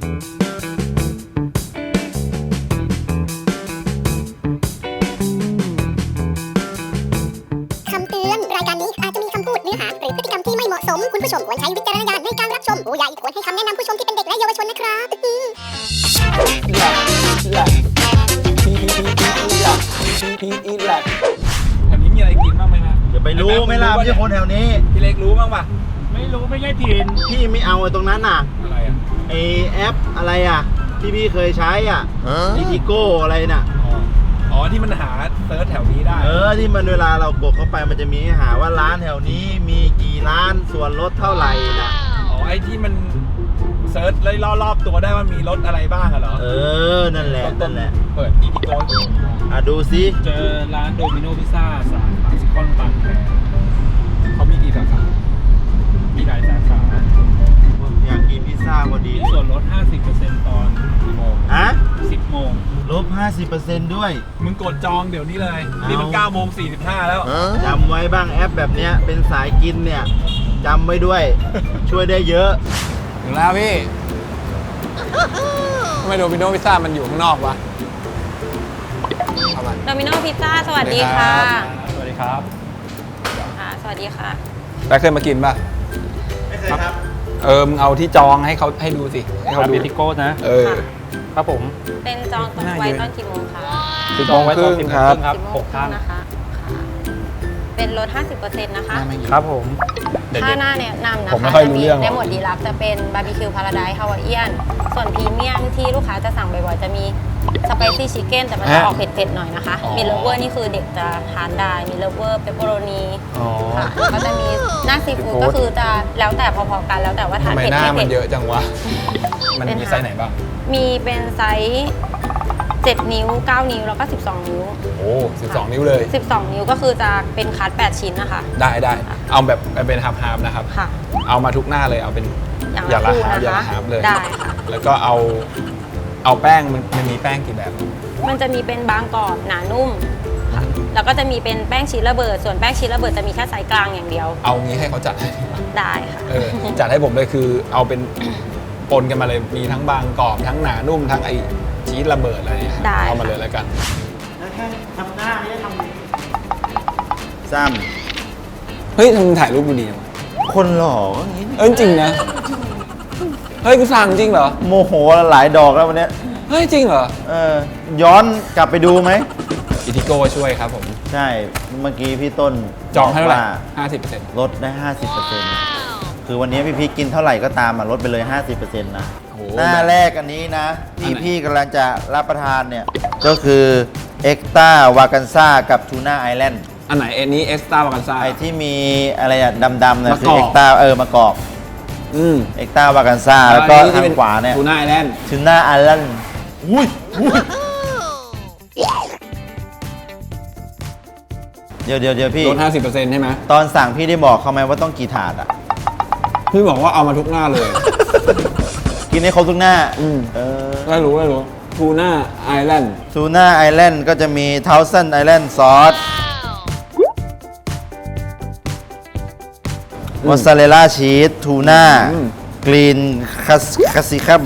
คำเตือน รายการนี้อาจจะมีคำพูดเนื้อหา หรือพฤติกรรมที่ไม่เหมาะสม คุณผู้ชมควรใช้วิจารณญาณในการรับชมผู้ใหญ่ควรให้คำแนะนำผู้ชมที่เป็นเด็กและเยาวชนนะครับแถวนี้มีอะไรกินบ้างไหมฮะอย่าไปรู้ไหม่ล่ะไม่ใช่คนแถวนี้ พี่เล็กรู้บ้างปะไม่รู้ไม่ใช่ถิ่นพี่ไม่เอาไอ้ตรงนั้นน่ะ อะไรอะ ไอแอปอะไรอะ ที่พี่เคยใช้อะอีทิโก้อะไรน่ะอ๋ออ๋อที่มันหาเซิร์ชแถวนี้ได้ เออที่มันเวลาเรากดเข้าไปมันจะมีให้หาว่าร้านแถวนี้มีกี่ร้านส่วนลดเท่าไหร่น่ะ อ๋อไอ้ที่มันเซิร์ชเลยรอบๆตัวได้ว่ามีรถอะไรบ้างอะเหรอเออนั่นแหละนั่นแหละเปิดอีพิโก้อะดูซิเจอร้านโดมิโนพิซซ่าสาขาซิคอนบางแคเขามีกี่สาขามี 50%ด้วย มึงกดจองเดี๋ยวนี้เลยเอานี่นี่มัน9โมง45 แล้ว จำไว้บ้างแอปแบบเนี้ยเป็นสายกินเนี่ยจำไว้ด้วย ช่วยได้เยอะ ถึงแล้วพี่ทำไมโดมิโนพิซซ่ามันอยู่ข้างนอกวะเข้ามาโดมิโนพิซซ่าสวัสดีค่ะ สวัสดีครับค่ะสวัสดีค่ะแล้วเคยมากินป่ะ ไม่เคยครับ เออมึงเอาที่จองให้เขาให้ดูสิ ให้เขาคาดูเบติโก้นะ เออ ครับผมเป็นจองตรงไว้ตอนกี่โมงคะสิบจโมองงไว้คตอนรึ่ง10ครับครับสิบโมงหกท่านนะคะค่ะเป็นลด50%นะคะครับผมเด็ดถ้าหน้าแนะนำนะคะผมไม่ค่อยรู้เรื่องหรอกในหมวดดีลักจะเป็นบาร์บีคิวพาราไดซ์ฮาวายเอียน ส่วนพรีเมียมที่ลูกค้าจะสั่งบ่อยๆ จะมีสไปซี่ชิคเก้นแต่มันจะออกเผ็ดๆหน่อยนะคะ มีเลฟเวอร์นี่คือเด็กจะทานได้ มีเลฟเวอร์เปปเปอโรนีอ๋อค่ะแล้วก็จะมีหน้าซีฟู้ดก็คือจะแล้วแต่พอๆกันแล้วแต่ว่าทาทำนไมเผ็ดหน้าไม่มัเผ็นดเยอะจังวะ มันเป็นมีหาไซส์ไหนบ้างมีเป็นไซส์7นิ้ว 9 นิ้ว แล้วก็ 12 นิ้ว โอ้สิบสองนิ้วเลย 12 นิ้วก็คือจะเป็นคัด 8 ชิ้นนะคะ ได้ได้เอาแบบเป็นฮาร์ฟฮาร์ฟนะครับ ค่ะ เอามาทุกหน้าเลยเอาเป็นอย่างอย่าละละคู่ฮาร์ฟนะอย่าคะละฮาร์ฟเลยได้ค่ะ แล้วก็เอาเอาแป้งมันมันมีแป้งกี่แบบ มันจะมีเป็นบางกรอบหนานุ่มค่ะแล้วก็จะมีเป็นแป้งชีสระเบิด ส่วนแป้งชีสระเบิดจะมีแค่ไซส์กลางอย่างเดียว เอางี้ให้เขาจัดให้ได้ค่ะ เออจัดให้ผมเลยคือเอาเป็น ปนกันมาเลย มีทั้งบางกรอบ ทั้งหนานุ่ม ทั้งไอชีสระเบิดอะไรเนี่ยได้ เอามาค่ะเลยแล้วกันทำหน้าไม่ได้ทำซ้เฮ้ยทำไมถ่ายรูปดูดีจังวะำคนหล่อก็อย่างนี้เอ้ยจริงนะ เฮ้ยกูสั่งจริงเหรอ โมโหหลายดอกแล้ววันเนี้ยเฮ้ยจริงเหรอ เออย้อนกลับไปดูไหม อิทิโก้ช่วยครับผม ใช่ เมื่อกี้พี่ต้นจองให้เท่าไหร่บกว่ห้าสิบเปอร์เซ็นต์ลดได้ 50% คือวันนี้พี่พีชกินเท่าไหร่ก็ตามอะลดไปเลย 50%นะโอ้โหหน้าแรกอันนี้นะที่อันไหนพี่กำลังจะรับประทานเนี่ย ก็คือเอ็กต a าวากันซ่ากับทูน่าไอแลนด์อันไหนเอ็นนี้เอ็กซ์ต้าวากันซ่าไอที่มีอะไรอะดำๆเนี่ยมะคืกออกเอ็กต a เออมะกอกอืมเอ็กต a าวากันซ่าแล้วก็ทางขวาเนี่ยทูน่าไอแลนด์ทูน่าไอแลนด์อุ้ยอุ้ยเดี๋ยวเดี๋ยวเดี๋ยวพี่ลดห้าสิบเปอร์เซ็นต์ใช่ไหมตอนสั่งพี่ได้บอกเขาไหมว่าต้องกี่ถาดอะ พี่บอกว่าเอามาทุกหน้าเลย กินให้ครบทุกหน้าอืม เออได้รู้ได้รู้ทูน่าไอแลนด์ทูน่าไอแลนด์ก็จะมีเทาเซนไอแลนด์ซอสมอสซาเรลล่าชีสทูน่ากรีนคัสคาซิคัม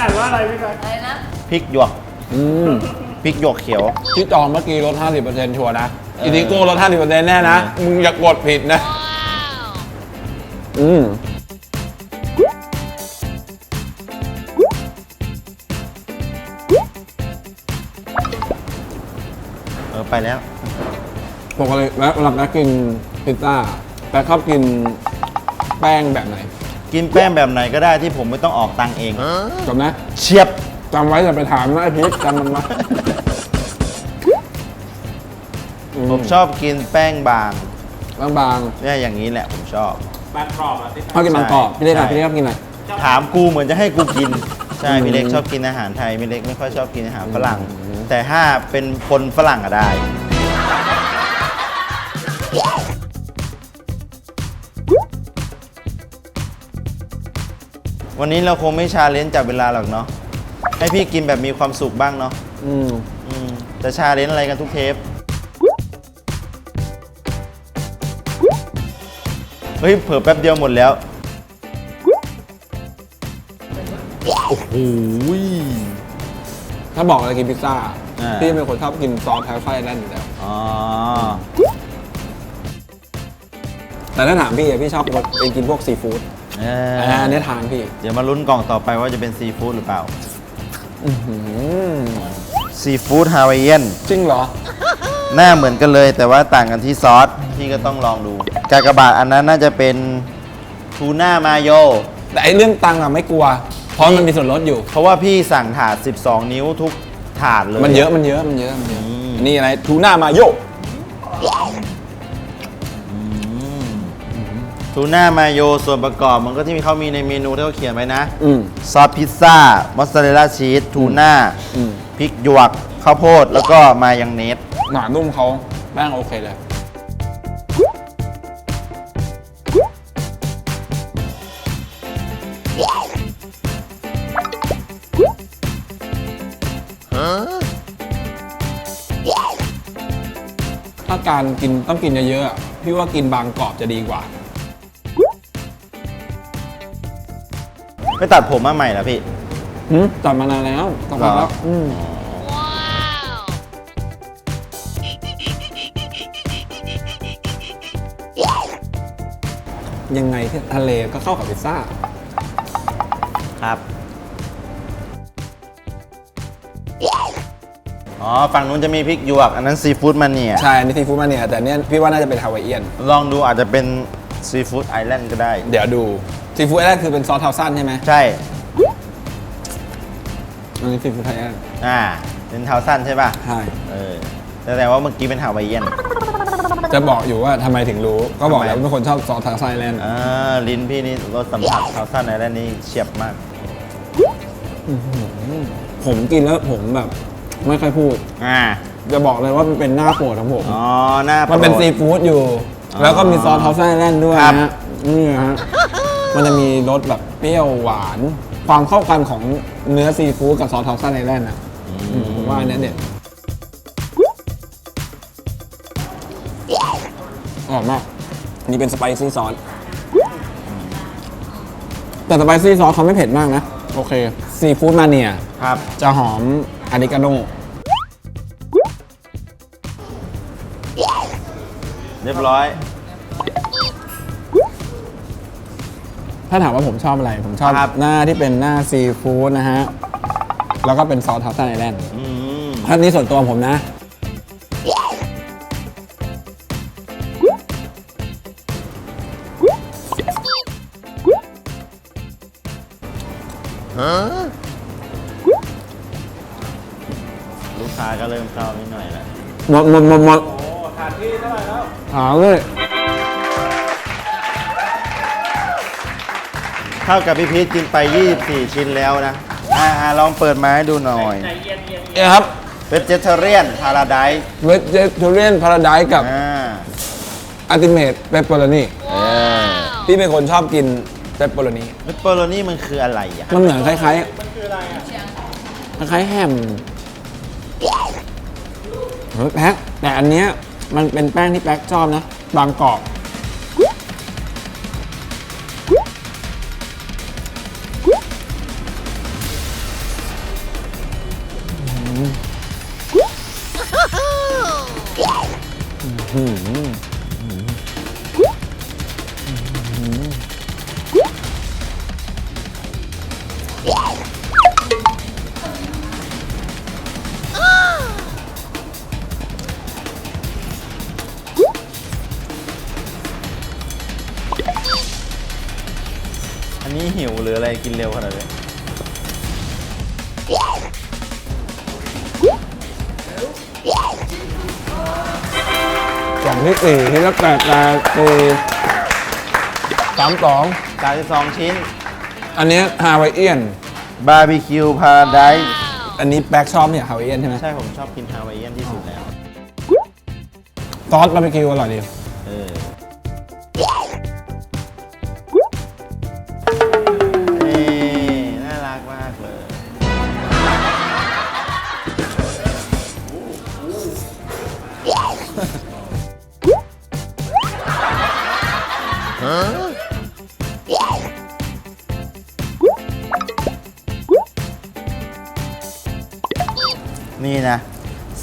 อ่านว่าอะไรพี่กันอะไรนะ พริกหยวกอืมพริกหยวกเขียว ที่จองเมื่อกี้ลดห้าสิบเปอร์เซ็นต์ชัวร์นะเอออิอิทิโก้ลดห้าสิบเปอร์เซ็นต์แน่นะ มึงอย่ากดผิดนะ อืมเออไปแล้วปกติแล้วเวลาแป๊กกินพิซซ่าแป๊กชอบกินแป้งแบบไหนกินแป้งแบบไหนก็ได้ที่ผมไม่ต้องออกตังค์เอง จำนะเชียบ จำไว้อย่าไปถามนะไอพีชจำมันไว้ผมชอบกินแป้งบาง บางบางเนี่ยอย่างนี้แหละผมชอบ บางกรอบอะที่ๆชอบกินบางกรอบพี่เล็กอะใช่ พี่เล็กชอบกินอะไร ถามกูเหมือนจะให้กูกิน ใช่อืมพี่เล็กชอบกินอาหารไทยพี่เล็กไม่ค่อยชอบกินอาหารฝรั่ง แต่ถ้าเป็นคนฝรั่งอะได้ วันนี้เราคงไม่ชาเลนจ์จับเวลาหรอกเนาะให้พี่กินแบบมีความสุขบ้างเนาะอืม อืมจะชาเลนจ์อะไรกันทุกเทป เฮ้ยเผลอแป๊บเดียวหมดแล้ว โอ้โห ถ้าบอกอะไรกินพิซซ่า อ่า พี่เป็นคนชอบกินซอสแพ้ไฟแน่นอยู่แล้ว อ๋อ แต่ถ้าถามพี่อะพี่ชอบเป็นกินพวกซีฟู้ดเออ่าออันนี้ทางพี่ เดี๋ยวมาลุ้นกล่องต่อไปว่าจะเป็นซีฟู้ดหรือเปล่า อื้อหือซีฟู้ดฮาวายเอียน จริงเหรอ หน้าเหมือนกันเลย แต่ว่าต่างกันที่ซอสพี่ก็ต้องลองดูกากบาทอันนั้นน่าจะเป็นทูน่ามาโย แต่ไอ้เรื่องตังค์อะไม่กลัว เพราะมันมีส่วนลดอยู่ เพราะว่าพี่สั่งถาด 12 นิ้วทุกถาดเลย มันเยอะมันเยอะมันเยอะมันเยอะอืมอันนี่อะไรทูน่ามาโยทูน่ามาโยส่วนประกอบมันก็ที่มีเขามีในเมนูที่เขาเขียนไว้นะ อืมซอสพิซซ่ามอสซาเรลล่าชีสทูน่าอืมพริกหยวก ข้าวโพดแล้วก็มายองเนสหนานุ่มเขาแป้งโอเคเลย ถ้าการกินต้องกินเยอะๆอะพี่ว่ากินบางกรอบจะดีกว่าไม่ตัดผมมาใหม่เหรอพี่ หืมตัดมานานแล้วตัดมาเหรแล้อวอืม ยังไงที่ทะเลก็เข้ากับพิซซ่า ครับ อ๋อ ฝั่งนู้นจะมีพริกหยวก อันนั้นซีฟู้ดมันเนี่ย ใช่ อันนี้ซีฟู้ดมาเนี่ย แต่เนี้ยพี่ว่าน่าจะเป็นฮาวายเอียน ลองดูอาจจะเป็นซีฟู้ดไอแลนด์ก็ได้ เดี๋ยวดูซีฟู้ดไอแลนด์คือเป็นซอสเทาสั้นใช่ไหมใช่ อันนี้ซีฟู้ดไทยแลนด์อ่า เป็นเท้าสั้นใช่ป่ะ ใช่ เออแต่แต่ว่าเมื่อกี้เป็นฮาวายเอียน จะบอกอยู่ว่าทำไมถึงรู้ ก็บอกแล้วทำไมเป็นคนชอบซอสเทาสั้นไอแลนด์อ่าลิ้นพี่นี่รสสัมผัสเท้าสั้นไอแลนด์นี่เฉียบมาก ผมกินแล้วผมแบบไม่ค่อยพูด อ่า จะบอกเลยว่ามันเป็นหน้าโปรดของผม อ๋อ หน้ามันเป็นโปรดซีฟู้ดอยู่อ๋อแล้วก็มีซอสเทาสั้นไอแลนด์ด้วยครับนะฮะนี่ฮะ มันจะมีรสแบบเปรี้ยวหวาน ความเข้ากันของเนื้อซีฟู้ดกับซอสเทาสั้นไอแลนด์อะอืมผมว่าอันเนี้ยเด็ด อร่อยมากอันนี่เป็นสไปซี่ซอส แต่สไปซี่ซอสเขาไม่เผ็ดมากนะ โอเค ซีฟู้ดมาเนียครับ จะหอมอาริกาโนเรียบร้อย ถ้าถามว่าผมชอบอะไร ผมชอบครับ หน้าที่เป็นหน้าซีฟู้ดนะฮะ แล้วก็เป็นซอสทับซันไอแลนด์อืม อันนี้ส่วนตัวผมนะ หมดหมดหมดหมดโอ้ถาดที่เท่าไหร่แล้วหาเลยเท่ากับพี่พีทกินไป 24 ชิ้นแล้วนะอ่าอ่าลองเปิดมาให้ดูหน่อยเนี่ยครับเวจเทเรียนพาราไดเวจเจทูเรียนพาราไดกับอ่าอัลติเมทเปปเปอโรนีเออพี่เป็นคนชอบกินเปปเปอโรนีเปปเปอโรนี่มันคืออะไรอะมันเหมือนคล้ายๆมันคืออะไรอะคล้ายๆแฮมเฮ้ย แพ็คแต่อันเนี้ยมันเป็นแป้งที่แป๊กชอบนะ บางกรอบ อันนี้หิวหรืออะไรกินเร็วขนาดนี้กล่องที่สี่ที่ละแปดแปดสี่สามสอง32ชิ้น อันเนี้ฮาวายเอียน บาร์บีคิวพาราไดอันนี้แบ็กชอบเนี่ยฮาวายเอียนใช่ไหมใช่ผมชอบกินฮาวายเอียนที่สุดแล้ว ซอสบาร์บีคิวอร่อยดี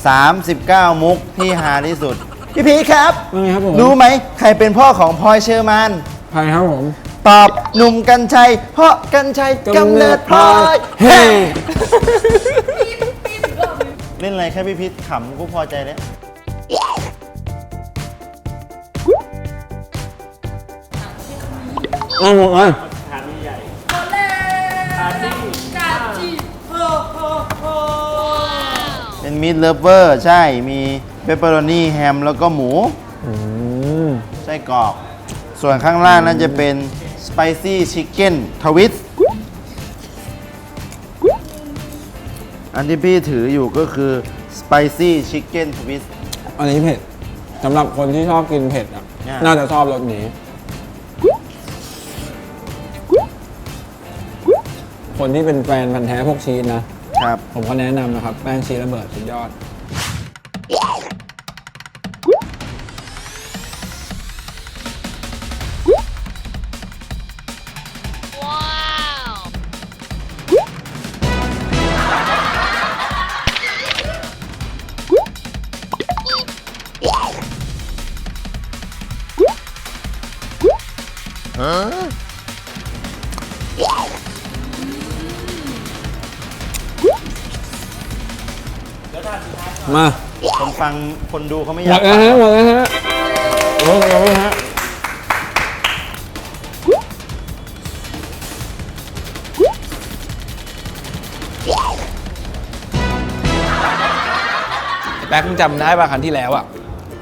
39 มุกที่หาที่สุด พี่พีชครับ ว่าไงครับผมรู้ไหมใครเป็นพ่อของพลอยเชอร์มานใครครับผม ตอบหนุ่มกัญชัย เพราะกัญชัยกำเนิดพลอยเฮ้ เล่นอะไรแค่พี่พีชขำกูพอใจแล้ว เอาหมดเลย เป็นมิ t เลเวอร์ใช่มีเปปเปอโรนีแฮมแล้วก็หมูอืมไส้กรอกส่วนข้างล่างนั่นจะเป็นสไปซี่ชิคเก้นทวิสอันที่พี่ถืออยู่ก็คือสไปซี่ชิคเก้นทวิส อันนี้เผ็ดสำหรับคนที่ชอบกินเผ็ดอะเนี่ยน่าจะชอบรสนี้ คนที่เป็นแฟนพันธ์แท้พวกชีสนะ ครับ ผมก็แนะนำนะครับ แป้งชีสระเบิดสุดยอด มาคนฟังคนดูเขาไม่อหมยาดกแล้วฟังฮะหมดแล้วฮะโอ้โหฮะแบ็คมึงจำได้ป่ะครั้งที่แล้วอะ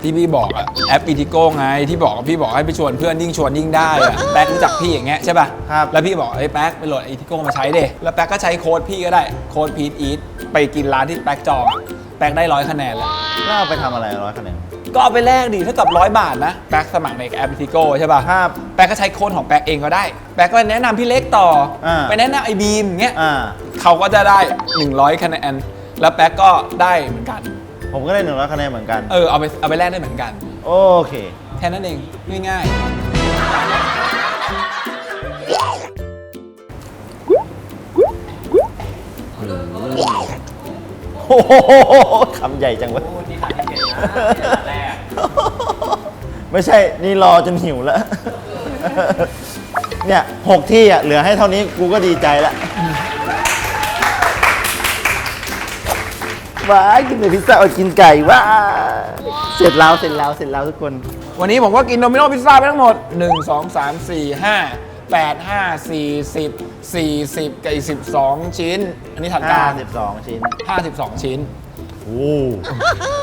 ที่พี่บอกอะแอปอีทิโก้ไงที่บอกว่าพี่บอกให้ไปชวนเพื่อนยิ่งชวนยิ่งได้อะแบ็ครู้จักพี่อย่างเงี้ยใช่ป่ะครับ แล้วพี่บอกไอ้ยแบ็คไปโหลดอีทิโก้มาใช้เดแล้วแบ็คก็ใช้โค้ดพี่ก็ได้โค้ดพีทอีทไปกินร้านที่แบ็คจองอะ แบ็คได้ร้อยคะแนนแล้วแล้วเอาไปทำอะไรร้อยคะแนนก็เอาไปแลกดิเท่ากับร้อยบาทนะแบ็คสมัครในแอปอีทิโก้ใช่ป่ะครับแบ็คก็ใช้โค้ดของแบ็คเองก็ได้แบ็คก็แนะนำพี่เล็กต่ออา ไปแนะนำไอ้บีมอย่างเงี้ยอ่า เขาก็จะได้ 100คะแนนแล้วแป๊กก็ได้เหมือนกันผมก็ได้หนึ่งร้อยคะแนนเหมือนกัน เออเอาไปเอาไปแลกได้เหมือนกัน โอเค แค่นั้นเองง่ายโอ้โห คำใหญ่จังวะไม่ใช่ นี่รอจนหิวแล้ว เนี่ยหกที่อะ เหลือให้เท่านี้กูก็ดีใจแล้วว้ายกินแต่พิซซ่าเอากินไก่ว้าเสร็จแล้วเสร็จแล้วเสร็จแล้วทุกคนๆวันนี้ผมก็กินโดมิโนพิซซ่าไปทั้งหมด 1 2 3 4 5 8 5 40 40 กับอีก 12 ชิ้น อันนี้ถัดการ52ชิ้น 52 ชิ้นโอ้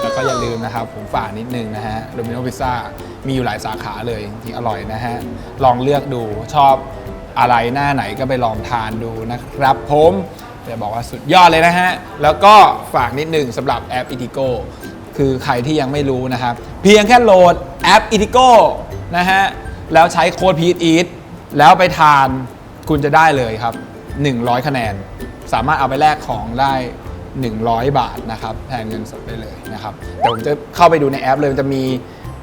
แล้วก็อย่าลืมนะครับ ผมฝากนิดนึงนะฮะโดมิโนพิซซ่ามีอยู่หลายสาขาเลยจริงๆอร่อยนะฮะ ลองเลือกดูชอบอะไรหน้าไหนก็ไปลองทานดูนะครับผมจะบอกว่าสุดยอดเลยนะฮะ แล้วก็ฝากนิดนึงสำหรับแอป Itigo คือใครที่ยังไม่รู้นะครับ เพียงแค่โหลดแอป Itigo นะฮะ แล้วใช้โค้ด p e a t Eat แล้วไปทานคุณจะได้เลยครับ 100 คะแนน สามารถเอาไปแลกของได้ 100 บาทนะครับแทนเงินสดได้เลยนะครับแต่ผมจะเข้าไปดูในแอปเลยมันจะมี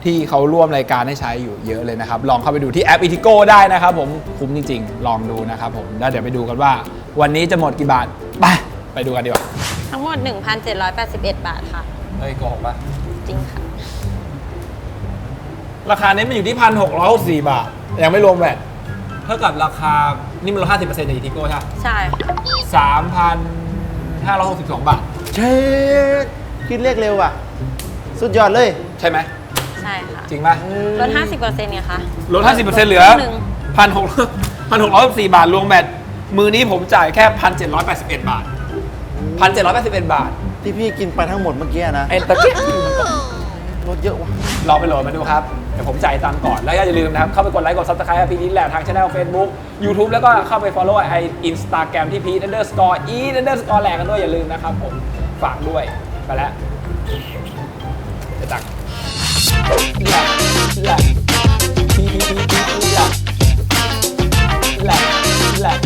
ที่เขาร่วมรายการให้ใช้อยู่เยอะเลยนะครับ ลองเข้าไปดูที่แอป Itigo ได้นะครับผมคุ้มจริงๆ ลองดูนะครับผมแล้วเดี๋ยวไปดูกันว่า วันนี้จะหมดกี่บาทไปไปดูกันดีกว่าทั้งหมด 1,781 บาทค่ะเฮ้ยโกหกปะจริงค่ะ ราคานี้มันอยู่ที่พันหกร้อยสี่บาท ยังไม่รวมแวดเท่ากับราคานี่มันลดห้าสิบเปอร์เซ็นต์จาก Itigo ใช่ไหมใช่ค่ะ สามพัน ห้าร้อยหกสิบสองบาท เช็ดคิดเลขเร็วว่ะ สุดยอดเลย ใช่ไหม ใช่ค่ะ จริงป่ะ ลด 50%เนี่ยค่ะ ลด 50%เหลือครึ่งหนึ่งพันหกพันหกร้อยสี่บาท รวมแบตมือนี้ผมจ่ายแค่พันเจ็ดร้อยแปดสิบเอ็ดบาทพันเจ็ดร้อยแปดสิบเอ็ดบาท ที่พี่กินไปทั้งหมดเมื่อกี้นะไอ้ตะเกียบลดเยอะว่ะ ลองไปโหลดมาดูครับ เดี๋ยวผมจ่ายตังค์ก่อน แล้วก็อย่าลืมนะครับ เข้าไปกดไลค์กด subscribe พีนี้แหละทางช่อง Facebook YouTube แล้วก็เข้าไป follow ไอ Instagram ที่พี underscore e underscore แหลกกันด้วยอย่าลืมนะครับผมฝากด้วยไปแล้วจะตักแหลกแหลกพีพีพีพีแหลกแหลกแหลก